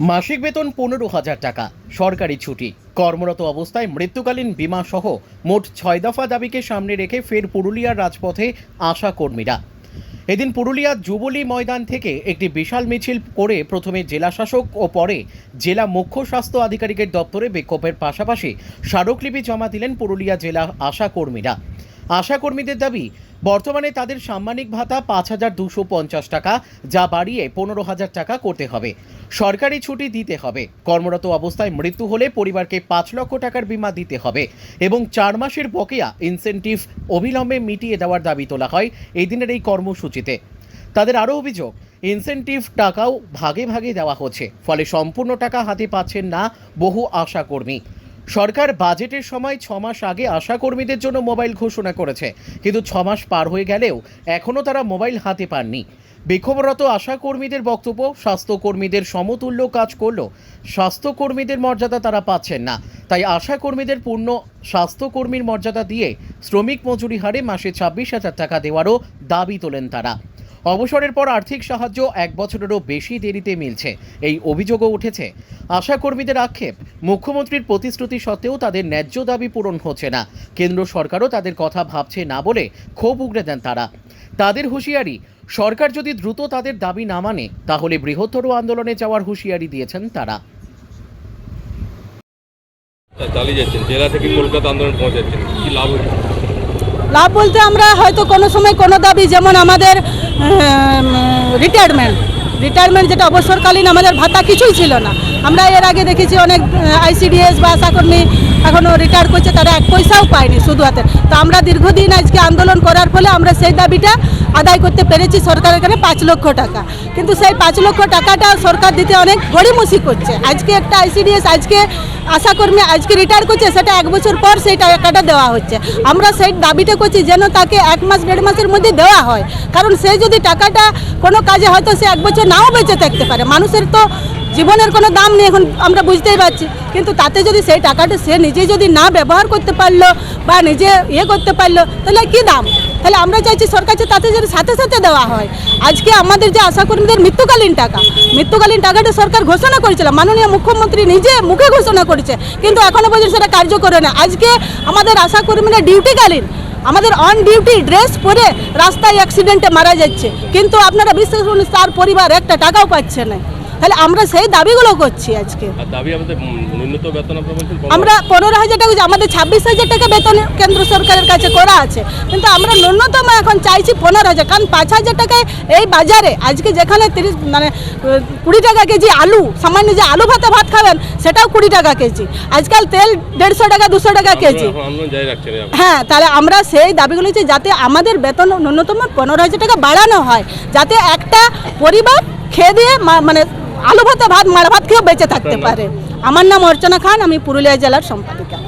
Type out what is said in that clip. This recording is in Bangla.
মাসিক বেতন পনেরো হাজার টাকা, সরকারি ছুটি। কর্মরত অবস্থায় মৃত্যুকালীন বিমা সহ মোট ছয় দফা দাবিকে সামনে রেখে ফের পুরুলিয়ার রাজপথে আশা কর্মীরা। এদিন পুরুলিয়ার যুবলী ময়দান থেকে একটি বিশাল মিছিল করে প্রথমে জেলা শাসক ও পরে জেলা মুখ্য স্বাস্থ্য আধিকারিকের দপ্তরে বিক্ষোভের পাশাপাশি স্মারকলিপি জমা দিলেন পুরুলিয়া জেলা আশা কর্মীরা। আশা কর্মীদের দাবি, বর্তমানে তাদের সাম্মানিক ভাতা পাঁচ হাজার দুশো পঞ্চাশ টাকা, যা বাড়িয়ে পনেরো হাজার টাকা করতে হবে। সরকারি ছুটি দিতে হবে। কর্মরত অবস্থায় মৃত্যু হলে পরিবারকে পাঁচ লক্ষ টাকার বীমা দিতে হবে এবং চার মাসের বকেয়া ইনসেন্টিভ অবিলম্বে মিটিয়ে দেওয়ার দাবি তোলা হয় এই দিনের এই কর্মসূচিতে। তাদের আরও অভিযোগ ইনসেন্টিভ টাকাও ভাগে ভাগে দেওয়া হচ্ছে, ফলে সম্পূর্ণ টাকা হাতে পাচ্ছেন না বহু আশাকর্মী। সরকার বাজেটের সময় ছ মাস আগে আশাকর্মীদের জন্য মোবাইল ঘোষণা করেছে। কিন্তু ছ মাস পার হয়ে গেলেও এখনও তারা মোবাইল হাতে পাননি। বিক্ষোভরত আশাকর্মীদের বক্তব্য, স্বাস্থ্যকর্মীদের সমতুল্য কাজ করলেও স্বাস্থ্যকর্মীদের মর্যাদা তারা পাচ্ছেন না। তাই আশাকর্মীদের পূর্ণ স্বাস্থ্যকর্মীর মর্যাদা দিয়ে শ্রমিক মজুরি হারে মাসে ছাব্বিশ হাজার টাকা দেওয়ারও দাবি তোলেন তারা। অবসরের পর আর্থিক সাহায্য এক বছরেরও বেশি দেরিতে মিলছে। এই অভিযোগও উঠেছে। আশাকর্মীদের আক্ষেপ, মুখ্যমন্ত্রীর প্রতিশ্রুতি সত্ত্বেও তাদের ন্যায্য দাবি পূরণ হচ্ছে না। কেন্দ্র সরকারও তাদের কথা ভাবছে না বলে ক্ষোভ উগড়ে দেন তারা। তাদের হুঁশিয়ারি, সরকার যদি দ্রুত তাদের দাবি না মানে তাহলে বৃহত্তর আন্দোলনে যাওয়ার হুঁশিয়ারি দিয়েছেন তারা। চালিয়ে যাচ্ছেন জেলা থেকে কলকাতা আন্দোলন পৌঁছাচ্ছেন কি লাভ হচ্ছে? লাভ বলতে আমরা হয়তো কোনো সময় কোনো দাবি, যেমন আমাদের রিটায়ারমেন্ট রিটায়ারমেন্ট যেটা অবসরকালীন আমাদের ভাতা কিছুই ছিল না। আমরা এর আগে দেখেছি অনেক আইসিডিএস বা আশাকর্মী এখনও রিটায়ার করছে, তারা এক পয়সাও পায়নি শুধু হাতে। তো আমরা দীর্ঘদিন আজকে আন্দোলন করার ফলে আমরা সেই দাবিটা আদায় করতে পেরেছি সরকারের কাছে পাঁচ লক্ষ টাকা। কিন্তু সেই পাঁচ লক্ষ টাকাটা সরকার দিতে অনেক গড়িমসি করছে। আজকে একটা আইসিডিএস আজকে আশাকর্মী আজকে রিটায়ার করছে, সেটা এক বছর পর সেই টাকাটা দেওয়া হচ্ছে। আমরা সেই দাবিটা করছি যেন তাকে এক মাস, দেড় মাসের মধ্যে দেওয়া হয়। কারণ সে যদি টাকাটা কোনো কাজে হয়তো সে এক বছর নাও বেঁচে থাকতে পারে। মানুষের তো জীবনের কোনো দাম নেই, এখন আমরা বুঝতেই পারছি। কিন্তু তাতে যদি সেই টাকাটা সে নিজে যদি না ব্যবহার করতে পারল বা নিজে ইয়ে করতে পারল, তাহলে কী দাম? তাহলে আমরা চাইছি সরকার যে তাতে যদি সাথে সাথে দেওয়া হয়। আজকে আমাদের যে আশাকর্মীদের মৃত্যুকালীন টাকা, মৃত্যুকালীন টাকাটা সরকার ঘোষণা করেছিল, মাননীয় মুখ্যমন্ত্রী নিজে মুখে ঘোষণা করেছে, কিন্তু এখনও পর্যন্ত সেটা কার্য করে না আজকে আমাদের আশাকর্মীরা ডিউটিকালীন, আমাদের অন ডিউটি ড্রেস পরে রাস্তায় অ্যাক্সিডেন্টে মারা যাচ্ছে। কিন্তু আপনারা বিশ্বাস করুন, তার পরিবার একটা টাকাও পাচ্ছে না। তাহলে আমরা সেই দাবিগুলো করছি আজকে। দাবি আমাদের ন্যূনতম বেতন আপনারা বলছেন আমরা পনেরো হাজার টাকা আমাদের ছাব্বিশ হাজার টাকা বেতন কেন্দ্র সরকারের কাছে করা আছে। কিন্তু আমরা ন্যূনতম এখন চাইছি পনেরো হাজার কারণ পাঁচ হাজার টাকায় এই বাজারে আজকে যেখানে তিরিশ মানে কুড়ি টাকা কেজি আলু সামান্য যে আলু ভাতে ভাত খাবেন সেটাও কুড়ি টাকা কেজি। আজকাল তেল দেড়শো টাকা দুশো টাকা কেজি। হ্যাঁ তাহলে আমরা সেই দাবিগুলো হচ্ছে যাতে আমাদের বেতন ন্যূনতম পনেরো হাজার টাকা বাড়ানো হয়। যাতে একটা পরিবার খেয়ে দিয়ে মানে আলু ভাতে ভাত মারা ভাত খেয়েও বেঁচে থাকতে পারে। আমার নাম অর্চনা খান আমি পুরুলিয়া জেলার সম্পাদিকা।